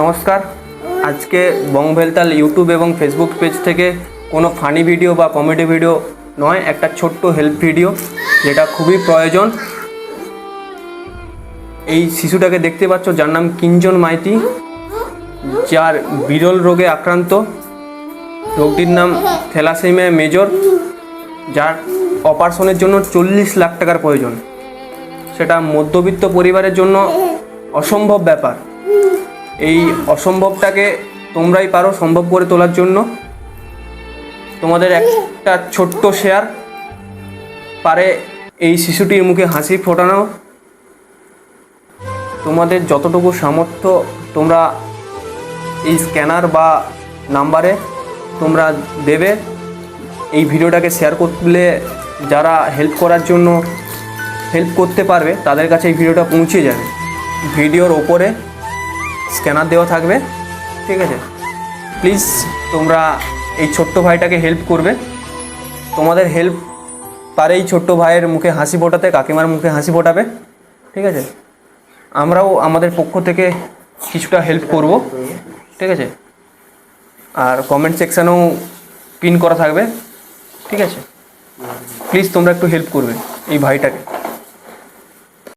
নমস্কার। আজকে বংভেলতাল ইউটিউব এবং ফেসবুক পেজ থেকে কোনো ফানি ভিডিও বা কমেডি ভিডিও নয়, একটা ছোট্ট হেল্প ভিডিও যেটা খুবই প্রয়োজন। এই শিশুটাকে দেখতে পাচ্ছ, যার নাম কিঞ্জন মাইতি, যার বিরল রোগে আক্রান্ত। রোগটির নাম থ্যালাসেমিয়া মেজর, যার অপারেশনের জন্য চল্লিশ লাখ টাকার প্রয়োজন। সেটা মধ্যবিত্ত পরিবারের জন্য অসম্ভব ব্যাপার। এই অসম্ভবটাকে তোমরাই পারো সম্ভব করে তোলার জন্য। তোমাদের একটা ছোট্ট শেয়ার। পারে এই শিশুটির মুখে হাসি ফোটানো। তোমাদের যতটুকু সামর্থ্য, তোমরা এই স্ক্যানার বা নাম্বারে তোমরা দেবে। এই ভিডিওটাকে শেয়ার করলে যারা হেল্প করার জন্য হেল্প করতে পারবে, তাদের কাছে এই ভিডিওটা পৌঁছে যাবে। ভিডিওর ওপরে স্ক্যানার দেওয়া থাকবে, ঠিক আছে? প্লিজ তোমরা এই ছোট্ট ভাইটাকে হেল্প করবে। তোমাদের হেল্প পারে এই ছোট্ট ভাইয়ের মুখে হাসি ফোটাতে, কাকিমার মুখে হাসি ফোটাবে, ঠিক আছে? আমরাও আমাদের পক্ষ থেকে কিছুটা হেল্প করব, ঠিক আছে? আর কমেন্ট সেকশানেও পিন করা থাকবে, ঠিক আছে? প্লিজ তোমরা একটু হেল্প করবে এই ভাইটাকে।